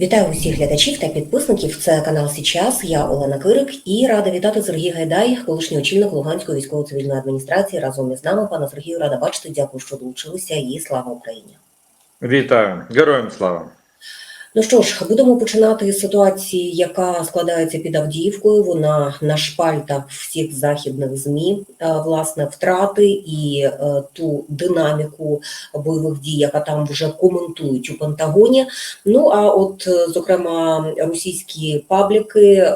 Вітаю усіх глядачів та підписників. Це канал Січас. Я Олена Кирик і рада вітати Сергій Гайдай, колишній очільник Луганської військово-цивільної адміністрації. Разом із нами пана Сергію рада бачити. Дякую, що долучилися. І слава Україні. Вітаю, героям слава. Ну що ж, будемо починати з ситуації, яка складається під Авдіївкою. Вона на шпальтах всіх західних змі, Е, власне, втрати і е, ту динаміку бойових дій, яка там вже коментують у Пентагоні. Ну а от, е, зокрема, російські пабліки.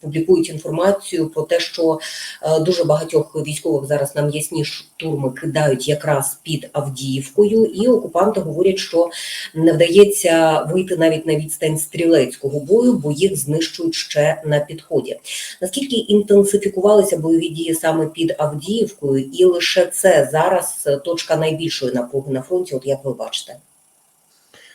Публікують інформацію про те, що е, дуже багатьох військових зараз на м'ясні штурми кидають якраз під Авдіївкою, і окупанти говорять, що не вдається вийти навіть на відстань стрілецького бою, бо їх знищують ще на підході. Наскільки інтенсифікувалися бойові дії саме під Авдіївкою, і лише це зараз е, точка найбільшої напруги на фронті, от як ви бачите?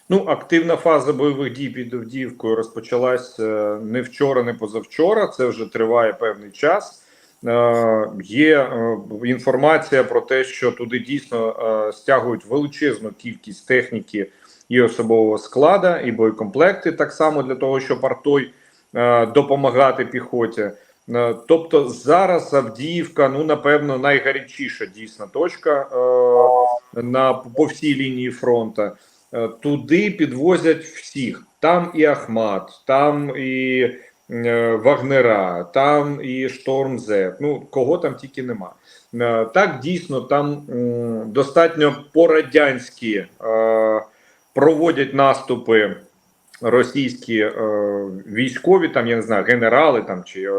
Ну, активна фаза бойових дій під Авдіївкою розпочалась е, не вчора, не позавчора. Це вже триває певний час. Е, Є е, інформація про те, що туди дійсно стягують величезну кількість техніки і особового склада, і боєкомплекти так само для того, щоб артой допомагати піхоті. Тобто зараз Авдіївка, ну напевно, найгарячіша дійсна точка на по всій лінії фронту. Е, Туди підвозять всіх. Там і Ахмат, там і е, Вагнера, там і Шторм З. Ну кого там тільки нема. Е, Так дійсно там достатньо по-радянськи е, проводять наступи російські військові, там я не знаю, генерали там чи.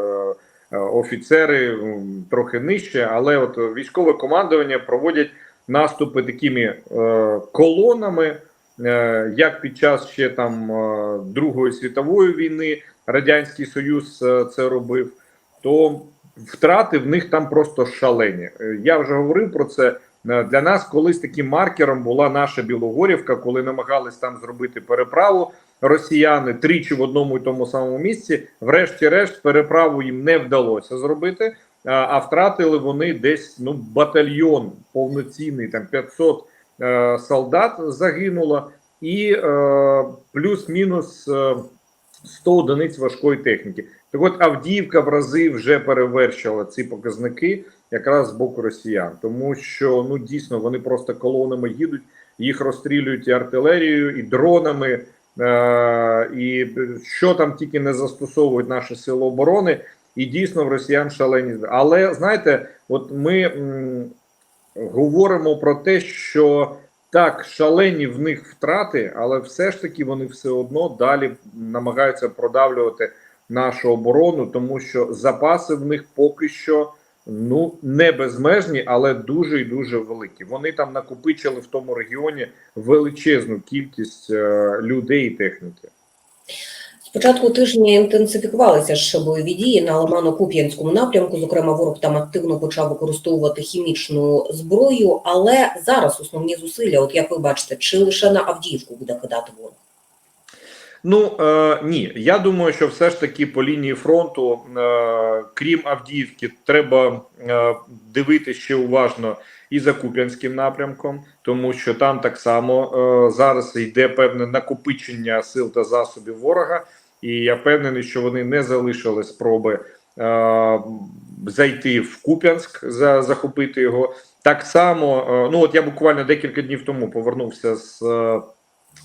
Офіцери трохи нижче, але от військове командування проводять наступи такими колонами, як під час ще там е, Другої світової війни Радянський Союз е, це робив, то втрати в них там просто шалені. Е, Я вже говорив про це. Е, Для нас колись таким маркером була наша Білогорівка, коли намагались там зробити переправу росіяни тричі в одному і тому самому місці. Врешті-решт, переправу їм не вдалося зробити. А втратили вони десь ну батальйон повноцінний, там 500 е, солдат загинуло, і е, плюс-мінус е, 100 одиниць важкої техніки. Так от Авдіївка в рази вже перевершила ці показники якраз з боку росіян, тому що ну дійсно вони просто колонами їдуть, їх розстрілюють і артилерією, і дронами, е, і що там тільки не застосовують наші сили оборони. І дійсно в росіян шалені. Але знаєте, от ми говоримо про те, що так, шалені в них втрати, але все ж таки вони все одно далі намагаються продавлювати нашу оборону, тому що запаси в них поки що ну не безмежні, але дуже і дуже великі. Вони там накопичили в тому регіоні величезну кількість е, людей і техніки. Початку тижня інтенсифікувалися ж бойові дії на Лимано-Куп'янському напрямку. Зокрема, ворог там активно почав використовувати хімічну зброю. Але зараз основні зусилля, от як ви бачите, чи лише на Авдіївку буде кидати ворог? Ну е, ні, я думаю, що все ж таки по лінії фронту, е, крім Авдіївки, треба е, дивитися ще уважно і за Куп'янським напрямком, тому що там так само е, зараз йде певне накопичення сил та засобів ворога, і я впевнений, що вони не залишили спроби е, зайти в Куп'янськ, за, захопити його. Так само, е, ну от я буквально декілька днів тому повернувся з. Е,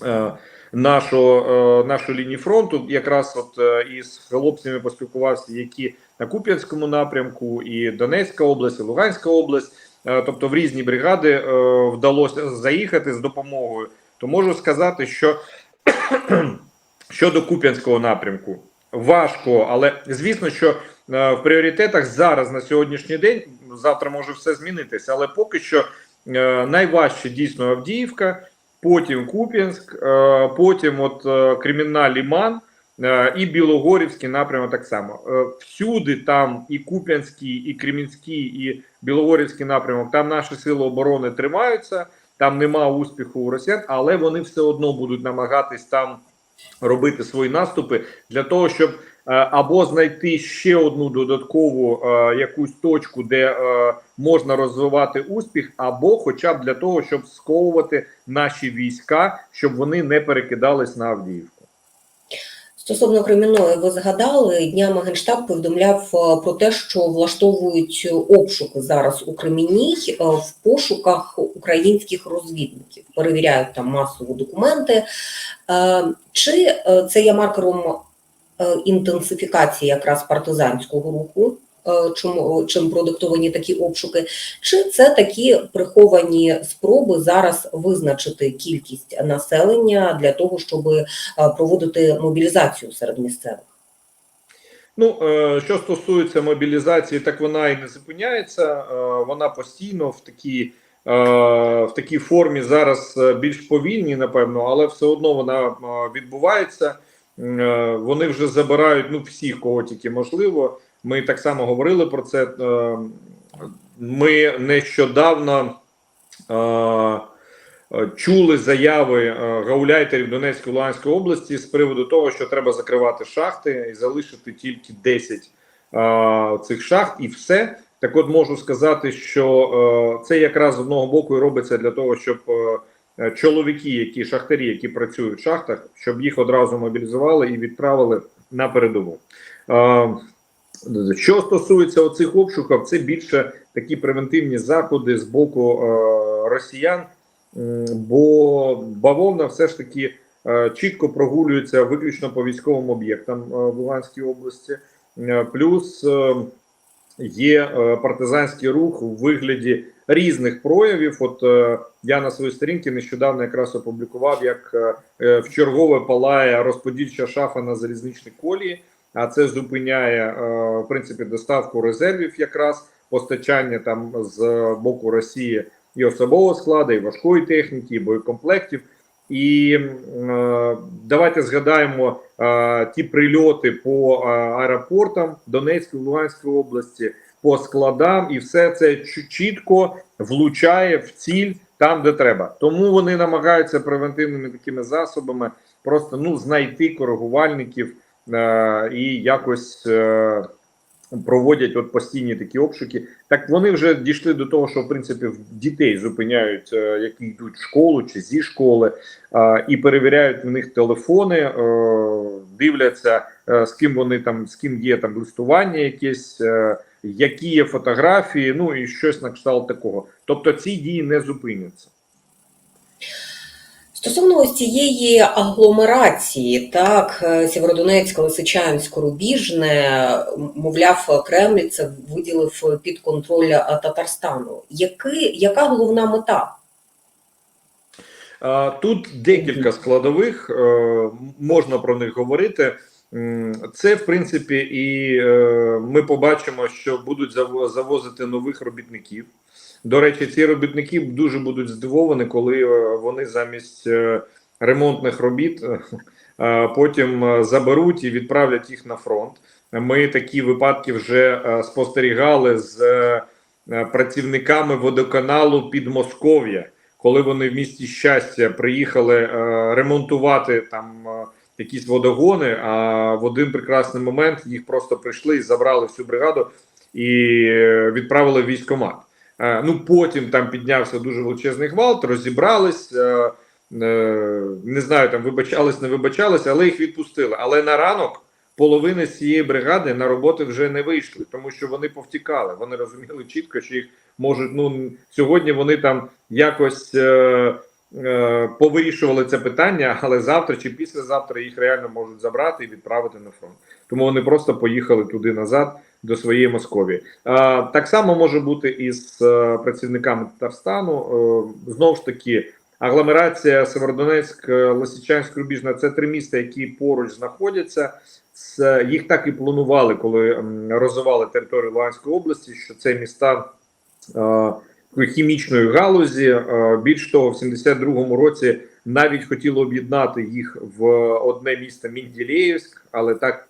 е, нашу, е, нашу лінію фронту. Якраз от е, із хлопцями поспілкувався, які на Куп'янському напрямку, і Донецька область, і Луганська область, е, тобто в різні бригади е, вдалося заїхати з допомогою. То можу сказати, що щодо Куп'янського напрямку важко, але звісно, що е, в пріоритетах зараз на сьогоднішній день завтра може все змінитися, але поки що е, найважче дійсно Авдіївка потім Куп'янськ, е, потім от Кремінна Ліман і Білогорівський напрямок так само. Всюди там і Куп'янський, і Кремінський, і Білогорівський напрямок, там наші сили оборони тримаються, там нема успіху у росіян, але вони все одно будуть намагатись там робити свої наступи для того, щоб е, або знайти ще одну додаткову е, якусь точку, де е, можна розвивати успіх, або хоча б для того, щоб сковувати наші війська, щоб вони не перекидались на Авдіївку. Стосовно Креміної, ви згадали, днями Генштаб повідомляв е, про те, що влаштовують обшуки зараз у Кремінній е, в пошуках українських розвідників, перевіряють там масово документи. Е, Чи це є маркером інтенсифікації якраз партизанського руху? Е, Чому чим продиктовані такі обшуки? Чи це такі приховані спроби зараз визначити кількість населення для того, щоб е, проводити мобілізацію серед місцевих? Ну, е, що стосується мобілізації, так вона і не зупиняється. Вона постійно в такій, в такій формі зараз більш повільні, напевно, але все одно вона відбувається. Вони вже забирають ну, всіх, кого тільки можливо. Ми так само говорили про це. Е, Ми нещодавно. е, Чули заяви е, гауляйтерів Донецької Луганської області з приводу того, що треба закривати шахти і залишити тільки 10 е, цих шахт, і все. Так, от можу сказати, що це якраз з одного боку і робиться для того, щоб чоловіки, які шахтарі, які працюють в шахтах, щоб їх одразу мобілізували і відправили на передову. Що стосується оцих обшуків, це більше такі превентивні заходи з боку е, росіян. Бо бавовна все ж таки е, чітко прогулюється виключно по військовим об'єктам е, в Луганській області. Плюс є партизанський рух у вигляді різних проявів. От я на своїй сторінці нещодавно якраз опублікував, як в чергове палає розподільча шафа на залізничній колії, а це зупиняє е, в принципі доставку резервів, якраз постачання там з боку Росії і особового складу, і важкої техніки, і боєкомплектів. І е, давайте згадаємо е, ті прильоти по аеропортам Донецької Луганської області, по складам, і все це чітко влучає в ціль там, де треба. Тому вони намагаються превентивними такими засобами просто ну знайти коригувальників і якось. Е, проводять от постійні такі обшуки. Так вони вже дійшли до того, що в принципі дітей зупиняють, е, які йдуть в школу чи зі школи, е, і перевіряють в них телефони, е, дивляться, е, з ким вони там, з ким є там листування, якесь, е, які є фотографії, ну і щось на кшталт такого. Тобто ці дії не зупиняться. Стосовно ось цієї агломерації, так, е, Сєвєродонецьк, Рубіжне, мовляв, Кремль це виділив під контроль е, Татарстану. Який, яка головна мета? Тут декілька складових, е, можна про них говорити. Це, в принципі, і ми побачимо, що будуть завозити нових робітників. До речі, ці робітники дуже будуть здивовані, коли е, вони замість е, ремонтних робіт е, потім заберуть і відправлять їх на фронт. Ми такі випадки вже спостерігали з працівниками водоканалу Підмосков'я коли вони в місті щастя приїхали ремонтувати там якісь водогони, а в один прекрасний момент їх просто прийшли і забрали всю бригаду і відправили в військкомат. Е, ну потім там піднявся дуже величезний гвалт, розібрались. Е, е, не знаю, там вибачались, не вибачались, але їх відпустили. Але на ранок половина цієї бригади на роботи вже не вийшли, тому що вони повтікали. Вони розуміли чітко, що їх можуть. Ну сьогодні вони там якось е, повирішували це питання, але завтра чи післязавтра їх реально можуть забрати і відправити на фронт. Тому вони просто поїхали туди назад до своєї Московії. Так само може бути і з е, працівниками Татарстану. Е, знову ж таки. Агломерація Северодонецьк, е, Лисичанськ, Рубіжна це три міста, які поруч знаходяться. Їх так і планували, коли розвивали територію Луганської області. Що це міста хімічної галузі. Більш того, в 72-му році навіть хотіло об'єднати їх в одне місто Мінділеївськ, але так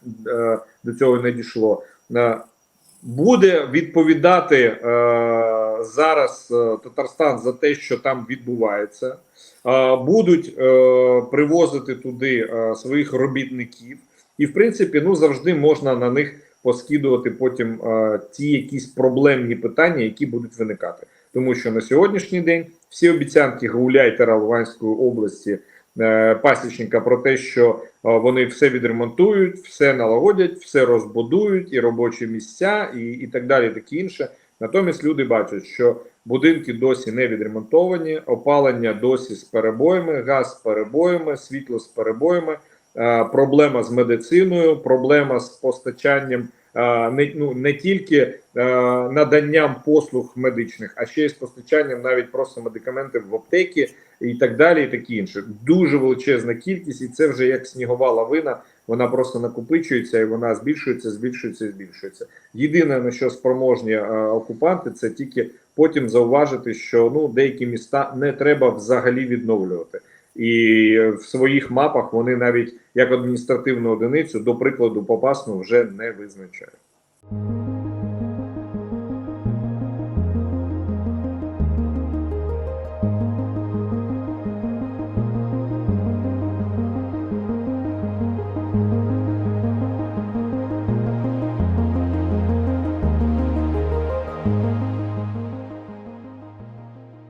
до цього не дійшло. Е, буде відповідати е, зараз е, Татарстан за те, що там відбувається. будуть привозити туди своїх робітників, і в принципі, ну завжди можна на них поскидувати потім ті якісь проблемні питання, які будуть виникати. Тому що на сьогоднішній день всі обіцянки Гауляйтера Луганської області пасічника про те, що е, вони все відремонтують, все налагодять, все розбудують, і робочі місця, і, і так далі, таке інше. Натомість люди бачать, що будинки досі не відремонтовані, опалення досі з перебоями, газ з перебоями, світло з перебоями, е, проблема з медициною, проблема з постачанням е, не, ну, не тільки наданням послуг медичних, а ще й з постачанням навіть просто медикаментів в аптеки і так далі, і таке інше. Дуже величезна кількість, і це вже як снігова лавина. Вона просто накопичується і вона збільшується, збільшується збільшується. Єдине на що спроможні окупанти, це тільки потім зауважити, що ну деякі міста не треба взагалі відновлювати. І в своїх мапах вони навіть як адміністративну одиницю, до прикладу, Попасну вже не визначають.